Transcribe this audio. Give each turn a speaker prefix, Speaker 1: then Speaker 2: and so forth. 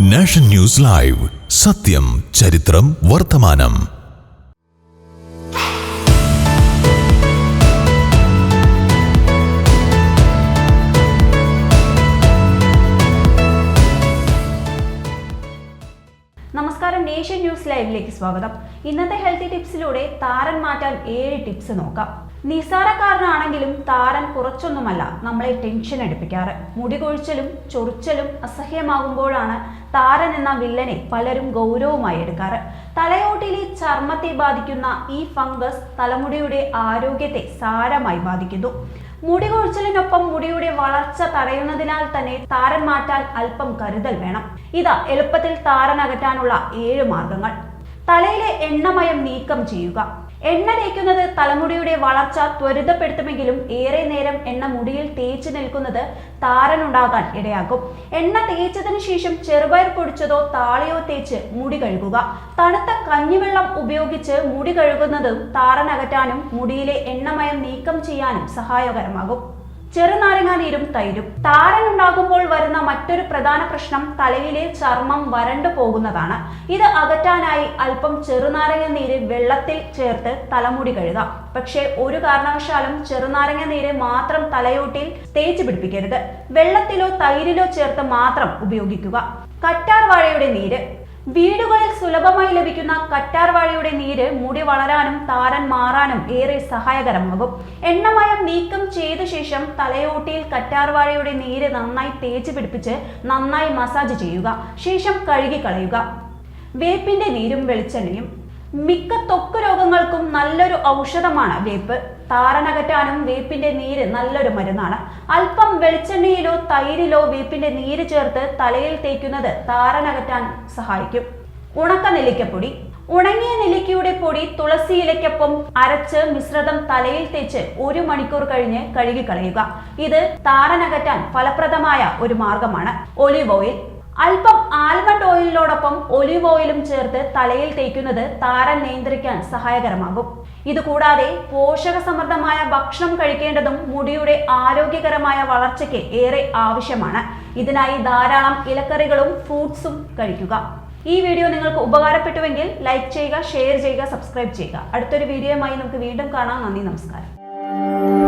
Speaker 1: Nation news live. സത്യം ചരിത്രം വർത്തമാനം.
Speaker 2: നമസ്കാരം നേഷൻ ന്യൂസ് ലൈവിലേക്ക് സ്വാഗതം. ഇന്നത്തെ ഹെൽത്തി ടിപ്സിലൂടെ താരൻ മാറ്റാൻ ഏഴ് ടിപ്സ് നോക്കാം. നിസാരക്കാരനാണെങ്കിലും താരൻ കുറച്ചൊന്നുമല്ല നമ്മളെ ടെൻഷൻ എടുപ്പിക്കാറ് മുടി കൊഴിച്ചലും ചൊറിച്ചലും അസഹ്യമാകുമ്പോഴാണ് താരൻ എന്ന വില്ലനെ പലരും ഗൗരവമായി എടുക്കാറ്. തലയോട്ടിലെ ചർമ്മത്തെ ബാധിക്കുന്ന ഈ ഫംഗസ് തലമുടിയുടെ ആരോഗ്യത്തെ സാരമായി ബാധിക്കുന്നു. മുടി കൊഴിച്ചിലിനൊപ്പം മുടിയുടെ വളർച്ച തടയുന്നതിനാൽ തന്നെ താരൻ മാറ്റാൻ അല്പം കരുതൽ വേണം. ഇതാ എളുപ്പത്തിൽ താരൻ അകറ്റാനുള്ള ഏഴ് മാർഗങ്ങൾ. തലയിലെ എണ്ണമയം നീക്കം ചെയ്യുക. എണ്ണ തേക്കുന്നത് തലമുടിയുടെ വളർച്ച ത്വരിതപ്പെടുത്തുമെങ്കിലും ഏറെ നേരം എണ്ണ മുടിയിൽ തേച്ചു നിൽക്കുന്നത് താരനുണ്ടാകാൻ ഇടയാക്കും എണ്ണ തേച്ചതിന് ശേഷം ചെറുപയർ പൊടിച്ചതോ താളിയോ തേച്ച് മുടി കഴുകുക. തണുത്ത കഞ്ഞിവെള്ളം ഉപയോഗിച്ച് മുടി കഴുകുന്നതും താരനകറ്റാനും മുടിയിലെ എണ്ണമയം നീക്കം ചെയ്യാനും സഹായകരമാകും. ചെറുനാരങ്ങാ നീരും തൈരും. താരൻ ഉണ്ടാകുമ്പോൾ വരുന്ന മറ്റൊരു പ്രധാന പ്രശ്നം തലയിലെ ചർമ്മം വരണ്ടു പോകുന്നതാണ്. ഇത് അകറ്റാനായി അല്പം ചെറുനാരങ്ങ നീര് വെള്ളത്തിൽ ചേർത്ത് തലമുടി കഴുകാം. പക്ഷേ ഒരു കാരണവശാലും ചെറുനാരങ്ങ നീര് മാത്രം തലയോട്ടിൽ തേച്ച് പിടിപ്പിക്കരുത്. വെള്ളത്തിലോ തൈരിലോ ചേർത്ത് മാത്രം ഉപയോഗിക്കുക. കറ്റാർവാഴയുടെ നീര്. വീടുകളിൽ സുലഭമായി ലഭിക്കുന്ന കറ്റാർവാഴയുടെ നീര് മുടി വളരാനും താരൻ മാറാനും ഏറെ സഹായകരമാകും. എണ്ണമയം നീക്കം ചെയ്ത ശേഷം തലയോട്ടിയിൽ കറ്റാർവാഴയുടെ നീര് നന്നായി തേച്ച് പിടിപ്പിച്ച് നന്നായി മസാജ് ചെയ്യുക. ശേഷം കഴുകി കളയുക വേപ്പിന്റെ നീരും വെളിച്ചെണ്ണയും മിക്ക ത്വക്ക് രോഗങ്ങൾക്കും നല്ലൊരു ഔഷധമാണ് വേപ്പ്. താരനകറ്റാനും വേപ്പിന്റെ നീര് നല്ലൊരു മരുന്നാണ്. അല്പം വെളിച്ചെണ്ണയിലോ തൈരിലോ വേപ്പിന്റെ നീര് ചേർത്ത് തലയിൽ തേക്കുന്നത് താരനകറ്റാൻ സഹായിക്കും. ഉണക്ക നെല്ലിക്കപ്പൊടി. ഉണങ്ങിയ നെല്ലിക്കയുടെ പൊടി തുളസി ഇലയ്ക്കൊപ്പം അരച്ച് മിശ്രിതം തലയിൽ തേച്ച് ഒരു മണിക്കൂർ കഴിഞ്ഞ് കഴുകി കളയുക ഇത് താരനകറ്റാൻ ഫലപ്രദമായ ഒരു മാർഗമാണ്. Olive oil. അല്പം ആൽമണ്ട് ഓയിലിനോടൊപ്പം ഒലിവ് ഓയിലും ചേർത്ത് തലയിൽ തേക്കുന്നത് താരൻ നിയന്ത്രിക്കാൻ സഹായകരമാകും. ഇതുകൂടാതെ പോഷകസമൃദ്ധമായ ഭക്ഷണം കഴിക്കേണ്ടതും മുടിയുടെ ആരോഗ്യകരമായ വളർച്ചയ്ക്ക് ഏറെ ആവശ്യമാണ്. ഇതിനായി ധാരാളം ഇലക്കറികളും ഫ്രൂട്ട്സും കഴിക്കുക. ഈ വീഡിയോ നിങ്ങൾക്ക് ഉപകാരപ്പെട്ടുവെങ്കിൽ ലൈക്ക് ചെയ്യുക ഷെയർ ചെയ്യുക സബ്സ്ക്രൈബ് ചെയ്യുക. അടുത്തൊരു വീഡിയോയുമായി നമുക്ക് വീണ്ടും കാണാം. നന്ദി നമസ്കാരം.